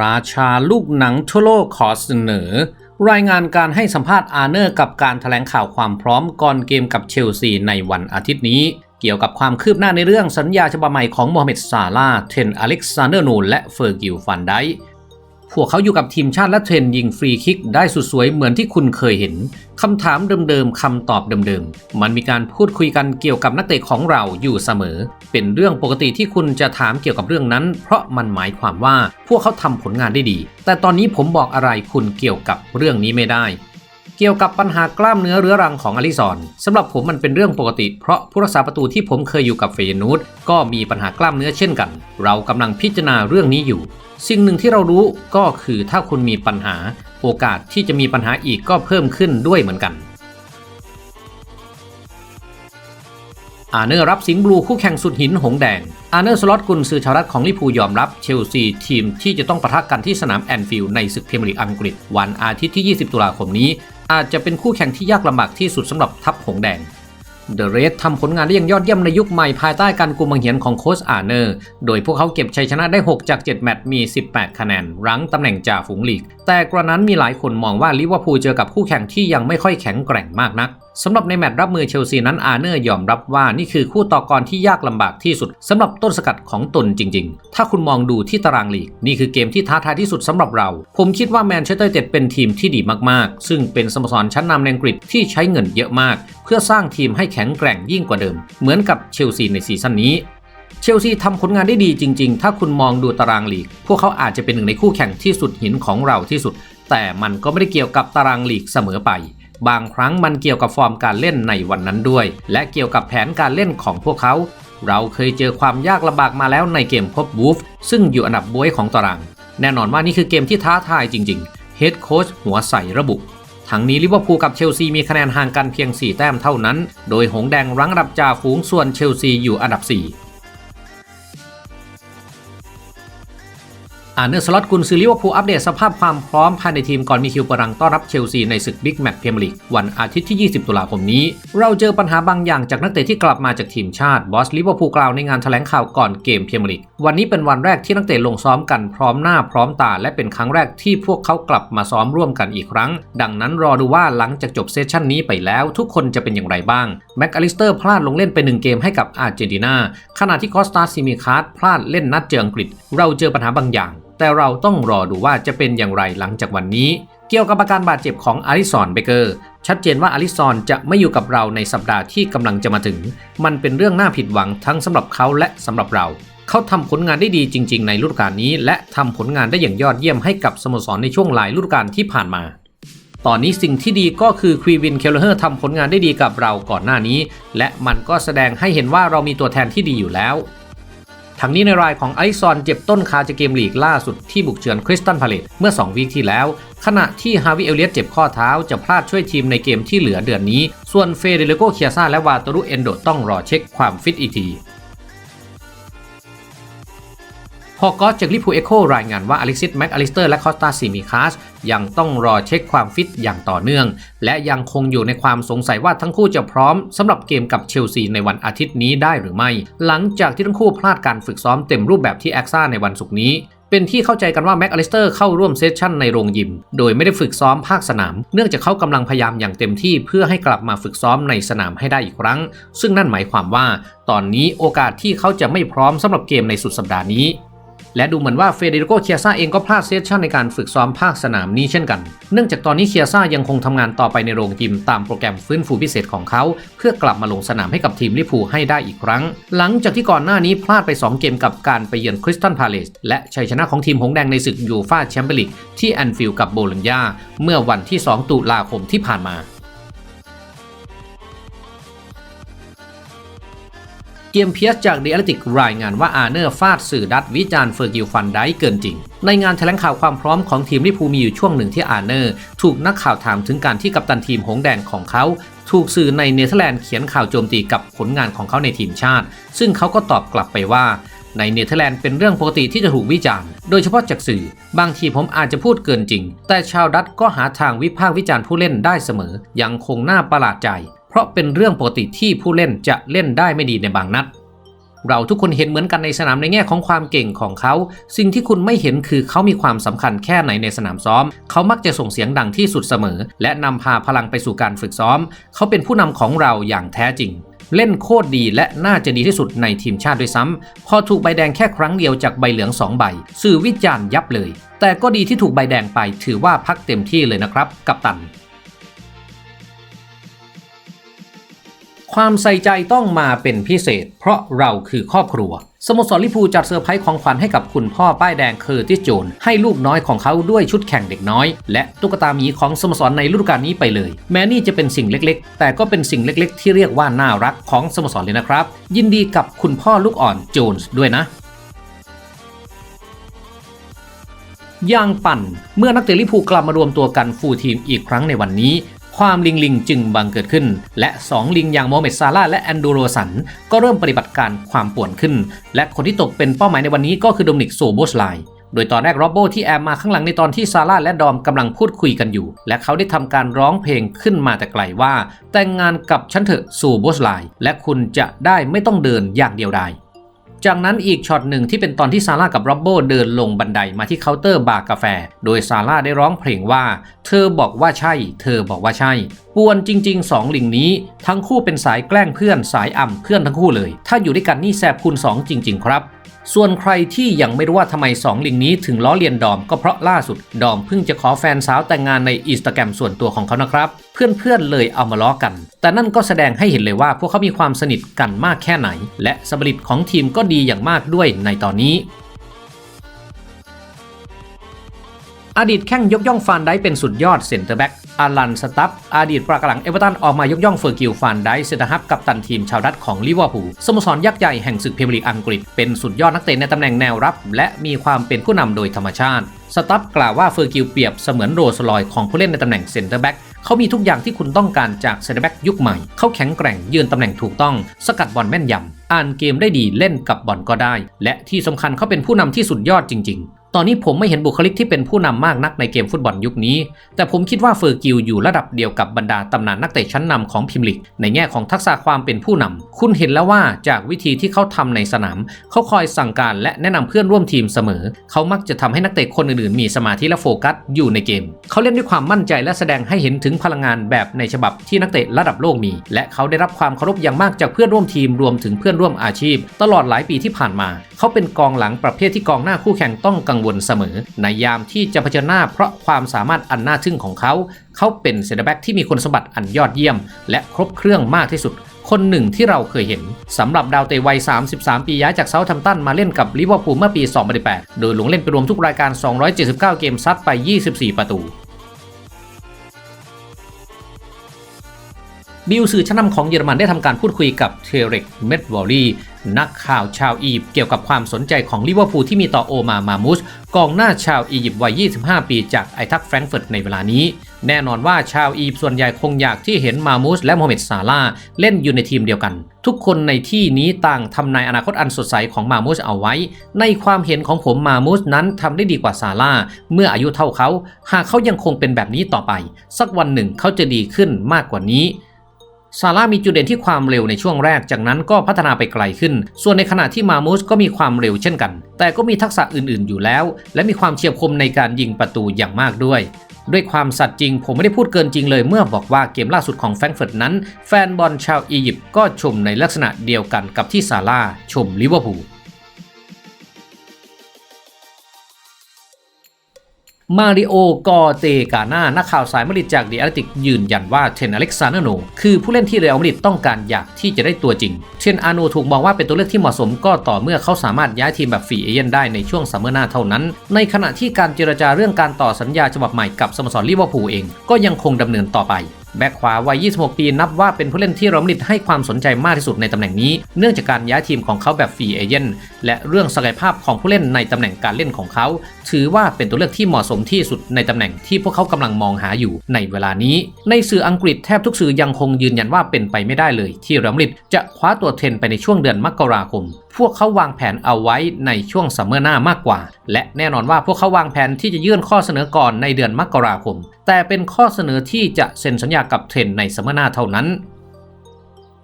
ราชาลูกหนังทั่วโลกขอเสนอ รายงานการให้สัมภาษณ์อาร์เนอร์กับการถแถลงข่าวความพร้อมก่อนเกมกับเชลซีในวันอาทิตย์นี้ เกี่ยวกับความคืบหน้าในเรื่องสัญญาฉบับใหม่ของโมฮัมเหม็ดซาลาห์เทนอเล็กซานเดอร์นูนและเฟอร์กิลฟันได พวกเขาอยู่กับทีมชาติและเทรนยิงฟรีคิกได้สุดสวยเหมือนที่คุณเคยเห็น คำถามเดิมๆคำตอบเดิมๆ มันมีการพูดคุยกันเกี่ยวกับนักเตะของเราอยู่เสมอ เป็นเรื่องปกติที่คุณจะถามเกี่ยวกับเรื่องนั้น เพราะมันหมายความว่าพวกเขาทำผลงานได้ดี แต่ตอนนี้ผมบอกอะไรคุณเกี่ยวกับเรื่องนี้ไม่ได้เกี่ยวกับปัญหากล้ามเนื้อเรื้อรังของอลิซอนสำหรับผมมันเป็นเรื่องปกติ เพราะผู้รักษาประตูที่ผมเคยอยู่กับเฟยนูดก็มีปัญหากล้ามเนื้อเช่นกัน เรากำลังพิจารณาเรื่องนี้อยู่ สิ่งหนึ่งที่เรารู้ก็คือถ้าคุณมีปัญหาโอกาสที่จะมีปัญหาอีกก็เพิ่มขึ้นด้วยเหมือนกัน อาเนอร์รับสิงห์บลูคู่แข่งสุดหินหงแดง อาเนอร์สล็อตกุนซือชาวรัฐของลิพูยอมรับเชลซีทีมที่จะต้องปะทะกันที่สนามแอนฟิลด์ในศึกพรีเมียร์ลีกอังกฤษ วันอาทิตย์ที่ 20 ตุลาคมนี้ อาจจะเป็นคู่แข่งที่ยากลำบากที่สุดสำหรับทัพหงแดง เดอะเรสทำผลงานได้อย่างยอดเยี่ยมในยุคใหม่ภายใต้การกุมบังเหียนของโค้ชอาเนอร์ โดยพวกเขาเก็บชัยชนะได้ 6 จาก 7 แมตช์มี 18 คะแนน รั้งตำแหน่งจ่าฝูงลีก แต่กระนั้นมีหลายคนมองว่าลิเวอร์พูลเจอกับคู่แข่งที่ยังไม่ค่อยแข็งแกร่งมากนัก สำหรับในแมตช์รับมือเชลซีนั้นอาร์เนอร์ยอมรับว่านี่คือคู่ต่อกรที่ยากลำบากที่สุดสำหรับต้นสกัดของตนจริง ๆ ถ้าคุณมองดูที่ตารางลีก นี่คือเกมที่ท้าทายที่สุดสำหรับเรา ผมคิดว่าแมนเชสเตอร์ยูไนเต็ดเป็นทีมที่ดีมากๆ ซึ่งเป็นสโมสรชั้นนำในอังกฤษที่ใช้เงินเยอะมาก เพื่อสร้างทีมให้แข็งแกร่งยิ่งกว่าเดิม เหมือนกับเชลซีในซีซั่นนี้เชลซีทำผลงานได้ดีจริง ๆ ถ้าคุณมองดูตารางลีก พวกเขาอาจจะเป็นหนึ่งในคู่แข่งที่สุดหินของเราที่สุด แต่มันก็ไม่ได้เกี่ยวกับตารางลีกเสมอไป บางครั้งมันเกี่ยวกับฟอร์มการเล่นในวันนั้นด้วย และเกี่ยวกับแผนการเล่นของพวกเขา เราเคยเจอความยากลำบากมาแล้วในเกมพบบูฟซึ่งอยู่อันดับบวยของตาราง แน่นอนว่านี่คือเกมที่ท้าทายจริงๆเฮดโค้ชหัวใสระบุทั้งนี้ลิเวอร์พูลกับเชลซีมีคะแนนห่างกันเพียง 4 แต้มเท่านั้น โดยหงแดงรั้งอันดับจ่าฝูงส่วนเชลซีอยู่อันดับ 4 เนอร์สล็อตกุนซือลิเวอร์พูลอัปเดตสภาพความพร้อมภายในทีมก่อนมีคิวปรังต้อนรับเชลซีในศึกบิ๊กแมตช์เพเมียร์ลีกวันอาทิตย์ที่ 20 ตุลาคมนี้ เราเจอปัญหาบางอย่างจากนักเตะที่กลับมาจากทีมชาติบอสลิเวอร์พูลกล่าวในงานแถลงข่าวก่อนเกมเพเมียร์ลีกวันนี้เป็นวันแรกที่นักเตะลงซ้อมกันพร้อมหน้าพร้อมตา และเป็นครั้งแรกที่พวกเขากลับมาซ้อมร่วมกันอีกครั้ง ดังนั้นรอดูว่าหลังจากจบเซสชั่นนี้ไปแล้ว ทุกคนจะเป็นอย่างไรบ้างแม็กอลิสเตอร์พลาดลงเล่นไปหนึ่งเกมให้กับอาร์เจนตินาขณะที่คอสตาซิมิคาร์พลาดเล่นนัดเจออังกฤษ เราเจอปัญหาบางอย่าง แต่เราต้องรอดูว่าจะเป็นอย่างไรหลังจากวันนี้ เกี่ยวกับอาการบาดเจ็บของอาริซอนเบเกอร์ ชัดเจนว่าอาริซอนจะไม่อยู่กับเราในสัปดาห์ที่กำลังจะมาถึง มันเป็นเรื่องน่าผิดหวังทั้งสำหรับเขาและสำหรับเราเขาทำผลงานได้ดีจริง ๆ ในฤดูกาลนี้ และทำผลงานได้อย่างยอดเยี่ยมให้กับสโมสรในช่วงหลายฤดูกาลที่ผ่านมา ตอนนี้สิ่งที่ดีก็คือควีวินเคลเลอร์ทำผลงานได้ดีกับเราก่อนหน้านี้ และมันก็แสดงให้เห็นว่าเรามีตัวแทนที่ดีอยู่แล้ว ทั้งนี้ในรายของไอซอนเจ็บต้นขาจากเกมลีกล่าสุดที่บุกเชือนคริสตันพาเลตเมื่อ 2 วีคที่แล้ว ขณะที่ฮาวิเอเลียตเจ็บข้อเท้าจะพลาดช่วยทีมในเกมที่เหลือเดือนนี้ ส่วนเฟเดริโกเคียซาและวาตารุเอนโดต้องรอเช็คความฟิตอีกทีพอกอสจากลิพูเอโครายงานว่าอเล็กซิสแม็กอลิสเตอร์และคอสตาซิมิคาส ยังต้องรอเช็คความฟิตอย่างต่อเนื่อง และยังคงอยู่ในความสงสัยว่าทั้งคู่จะพร้อมสำหรับเกมกับเชลซีในวันอาทิตย์นี้ได้หรือไม่ หลังจากที่ทั้งคู่พลาดการฝึกซ้อมเต็มรูปแบบที่แอคซ่าในวันศุกร์นี้เป็นที่เข้าใจกันว่าแม็กอลิสเตอร์เข้าร่วมเซสชั่นในโรงยิม โดยไม่ได้ฝึกซ้อมภาคสนาม เนื่องจากเขากำลังพยายามอย่างเต็มที่เพื่อให้กลับมาฝึกซ้อมในสนามให้ได้อีกครั้ง ซึ่งนั่นหมายความว่า ตอนนี้โอกาสที่เขาจะไม่พร้อมสำหรับเกมในสุดสัปดาห์นี้ และดูเหมือนว่าเฟเดริโกเคียซ่าเองก็พลาดเซสชั่นในการฝึกซ้อมภาคสนามนี้เช่นกัน เนื่องจากตอนนี้เคียซ่ายังคงทำงานต่อไปในโรงยิมตามโปรแกรมฟื้นฟูพิเศษของเขา เพื่อกลับมาลงสนามให้กับทีมลิพูให้ได้อีกครั้ง หลังจากที่ก่อนหน้านี้พลาดไป 2 เกมกับการไปเยือนคริสตันพาเลสและชัยชนะของทีมหงแดงในศึกยูฟ่าแชมเปี้ยนลีกที่แอนฟิลด์กับโบโลญญาเมื่อวันที่ 2 ตุลาคมที่ผ่านมา เกียมเพียสจากเดลิติกรายงานว่าอาเนอร์ฟาดสื่อดัตวิจารณ์เฟอร์กิลฟันได้เกินจริง ในงานแถลงข่าวความพร้อมของทีมลิเวอร์พูมีอยู่ช่วงหนึ่งที่อาเนอร์ ถูกนักข่าวถามถึงการที่กัปตันทีมหงแดงของเขา ถูกสื่อในเนเธอร์แลนด์เขียนข่าวโจมตีกับผลงานของเขาในทีมชาติ ซึ่งเขาก็ตอบกลับไปว่าในเนเธอร์แลนด์เป็นเรื่องปกติที่จะถูกวิจารณ์ โดยเฉพาะจากสื่อ บางทีผมอาจจะพูดเกินจริง แต่ชาวดัตก็หาทางวิพากษ์วิจารณ์ผู้เล่นได้เสมอ ยังคงน่าประหลาดใจ เพราะเป็นเรื่องปกติที่ผู้เล่นจะเล่นได้ไม่ดีในบางนัด เราทุกคนเห็นเหมือนกันในสนามในแง่ของความเก่งของเขา สิ่งที่คุณไม่เห็นคือเขามีความสำคัญแค่ไหนในสนามซ้อม เขามักจะส่งเสียงดังที่สุดเสมอ และนำพาพลังไปสู่การฝึกซ้อม เขาเป็นผู้นำของเราอย่างแท้จริงเล่นโคตรดีและน่าจะดีที่สุดในทีมชาติด้วยซ้ำพอถูกใบแดงแค่ครั้งเดียวจากใบเหลืองสองใบ สื่อวิจารณ์ยับเลย แต่ก็ดีที่ถูกใบแดงไปถือว่าพักเต็มที่เลยนะครับ กัปตัน ความใส่ใจต้องมาเป็นพิเศษ เพราะเราคือครอบครัว สโมสรลิพูจัดเซอร์ไพรส์ของขวัญให้กับคุณพ่อป้ายแดงเคอร์ติสโจน ให้ลูกน้อยของเขาด้วยชุดแข่งเด็กน้อย และตุ๊กตาหมีของสโมสรในฤดูกาลนี้ไปเลย แม้นี่จะเป็นสิ่งเล็กๆ แต่ก็เป็นสิ่งเล็กๆ ที่เรียกว่าน่ารักของสโมสรเลยนะครับ ยินดีกับคุณพ่อลูกอ่อนโจนส์ด้วยนะยางปั่น เมื่อนักเตะลิพูกลับมารวมตัวกันฟูลทีมอีกครั้งในวันนี้ ความลิงลิงจึงบังเกิดขึ้น และ 2 ลิงอย่างโมเมดซาร่าและแอนดูโรสัน ก็เริ่มปฏิบัติการความป่วนขึ้น และคนที่ตกเป็นเป้าหมายในวันนี้ก็คือโดมินิกโซโบสไลโดยตอนแรกโรบโบที่แอบมาข้างหลังในตอนที่ซาร่าและดอมกำลังพูดคุยกันอยู่ และเขาได้ทำการร้องเพลงขึ้นมาแต่ไกลว่า แต่งงานกับฉันเถอะซูโบสไลและคุณจะได้ไม่ต้องเดินอย่างเดียวดาย จากนั้นอีกช็อตหนึ่งที่เป็นตอนที่ซาร่ากับโรบโบเดินลงบันไดมาที่เคาน์เตอร์บาร์กาแฟ โดยซาร่าได้ร้องเพลงว่า เธอบอกว่าใช่ เธอบอกว่าใช่ป่วนจริง ๆ2ลิงนี้ ทั้งคู่เป็นสายแกล้งเพื่อนสายอ่ำเพื่อนทั้งคู่เลย ถ้าอยู่ด้วยกันนี่แสบคูณ2จริง ๆ ครับ ส่วนใครที่ยังไม่รู้ว่าทำไม 2 ลิงนี้ถึงล้อเลียนดอมก็เพราะล่าสุดดอมเพิ่งจะขอแฟนสาวแต่งงานในอินสตาแกรมส่วนตัวของเขานะครับ เพื่อนๆเลยเอามาล้อกัน แต่นั่นก็แสดงให้เห็นเลยว่าพวกเขามีความสนิทกันมากแค่ไหน และสบริตของทีมก็ดีอย่างมากด้วยในตอนนี้ อดีตแข้งยกย่องฟานได้เป็นสุดยอดเซนเตอร์แบ็กอารันสตัฟอดีตปรากหลังเอเวอร์ตันออกมายกย่องเฟอร์กิลฟานได้เซนเตอร์ฮับกับตันทีมชาวดัตของลิเวอร์พูลสโมสรยักษ์ใหญ่แห่งศึกพรีเมียร์ลีกอังกฤษ เป็นสุดยอดนักเตะในตำแหน่งแนวรับ และมีความเป็นผู้นำโดยธรรมชาติสตัฟกล่าวว่าเฟอร์กิลเปรียบเสมือนโรสลอยของผู้เล่นในตำแหน่งเซนเตอร์แบ็กเขามีทุกอย่างที่คุณต้องการจากเซนเตอร์แบ็กยุคใหม่ เขาแข็งแกร่งยืนตำแหน่งถูกต้อง สกัดบอลแม่นยำอ่านเกมได้ดีเล่นกับบอลก็ได้ และที่สำคัญเขาเป็นผู้นำที่สุดยอดจริง ๆ ตอนนี้ผมไม่เห็นบุคลิกที่เป็นผู้นำมากนักในเกมฟุตบอลยุคนี้ แต่ผมคิดว่าเฟอร์กิลอยู่ระดับเดียวกับบรรดาตำนานนักเตะชั้นนำของพิมลิก ในแง่ของทักษะความเป็นผู้นำ คุณเห็นแล้วว่าจากวิธีที่เขาทำในสนาม เขาคอยสั่งการและแนะนำเพื่อนร่วมทีมเสมอ เขามักจะทำให้นักเตะคนอื่นๆ มีสมาธิและโฟกัสอยู่ในเกม เขาเล่นด้วยความมั่นใจและแสดงให้เห็นถึงพลังงานแบบในฉบับที่นักเตะระดับโลกมี และเขาได้รับความเคารพอย่างมากจากเพื่อนร่วมทีมรวมถึงเพื่อนร่วมอาชีพ ตลอดหลายปีที่ผ่านมา เขาเป็นกองหลังประเภทที่กองหน้าคู่แข่งต้องกังวลเสมอ ในยามที่จะเผชิญหน้าเพราะความสามารถอันน่าทึ่งของเขา เขาเป็นเซนเตอร์แบ็กที่มีคุณสมบัติอันยอดเยี่ยม และครบเครื่องมากที่สุด คนหนึ่งที่เราเคยเห็นสำหรับดาวเตะวัย 33 ปีย้ายจากเซาท์แฮมตันมาเล่นกับลิเวอร์พูลเมื่อปี 2008โดยลงเล่นไปรวมทุกรายการ 279 เกมซัดไป 24 ประตูบิลสื่อชั้นนำของเยอรมันได้ทำการพูดคุยกับเทเร็กเมดวอลลี นักข่าวชาวอียิปต์เกี่ยวกับความสนใจของลิเวอร์พูลที่มีต่อโอมามามุสกองหน้าชาวอียิปต์วัย 25 ปีจากไอทักแฟรงก์เฟิร์ตในเวลานี้ แน่นอนว่าชาวอียิปต์ส่วนใหญ่คงอยากที่เห็นมามุสและโมฮัมเหม็ดซาลาเล่นอยู่ในทีมเดียวกัน ทุกคนในที่นี้ต่างทำนายอนาคตอันสดใสของมามุสเอาไว้ ในความเห็นของผมมามุสนั้นทำได้ดีกว่าซาลาเมื่ออายุเท่าเขา หากเขายังคงเป็นแบบนี้ต่อไป สักวันหนึ่งเขาจะดีขึ้นมากกว่านี้ ซาร่ามีจุดเด่นที่ความเร็วในช่วงแรก จากนั้นก็พัฒนาไปไกลขึ้น ส่วนในขณะที่มามูสก็มีความเร็วเช่นกัน แต่ก็มีทักษะอื่นๆอยู่แล้ว และมีความเฉียบคมในการยิงประตูอย่างมากด้วย ด้วยความสัตย์จริง ผมไม่ได้พูดเกินจริงเลย เมื่อบอกว่าเกมล่าสุดของแฟรงก์เฟิร์ตนั้น แฟนบอลชาวอียิปต์ก็ชมในลักษณะเดียวกันกับที่ซาร่าชมลิเวอร์พูล มาริโอกอเตกาน่านักข่าวสายมาดริดจากเดอะแอติกยืนยันว่าเทนอเล็กซานโน คือผู้เล่นที่เรอัลมาดริดต้องการอยากที่จะได้ตัวจริง เทนอาโนถูกมองว่าเป็นตัวเลือกที่เหมาะสมก็ต่อเมื่อเขาสามารถย้ายทีมแบบฟรีเอเย่นได้ในช่วงซัมเมอร์หน้าเท่านั้น ในขณะที่การเจรจาเรื่องการต่อสัญญาฉบับใหม่กับสโมสรลิเวอร์พูลเองก็ยังคงดำเนินต่อไป แบ็คขวาวัย 26 ปีนับว่าเป็นผู้เล่นที่รอัลมาดริดให้ความสนใจมากที่สุดในตำแหน่งนี้ เนื่องจากการย้ายทีมของเขาแบบฟรีเอเจนต์และเรื่องศักยภาพของผู้เล่นในตำแหน่งการเล่นของเขา ถือว่าเป็นตัวเลือกที่เหมาะสมที่สุดในตำแหน่งที่พวกเขากำลังมองหาอยู่ในเวลานี้ ในสื่ออังกฤษแทบทุกสื่อยังคงยืนยันว่าเป็นไปไม่ได้เลย ที่รอัลมาดริดจะคว้าตัวเทนไปในช่วงเดือนมกราคม พวกเขาวางแผนเอาไว้ในช่วงซัมเมอร์หน้ามากกว่า และแน่นอนว่าพวกเขาวางแผนที่จะยื่นข้อเสนอก่อนในเดือนมกราคม แต่เป็นข้อเสนอที่จะเซ็นสัญญากับเทรนในซัมเมอร์หน้าเท่านั้น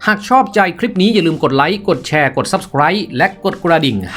หากชอบใจคลิปนี้อย่าลืมกดไลค์ กดแชร์ กด Subscribe และกดกระดิ่งให้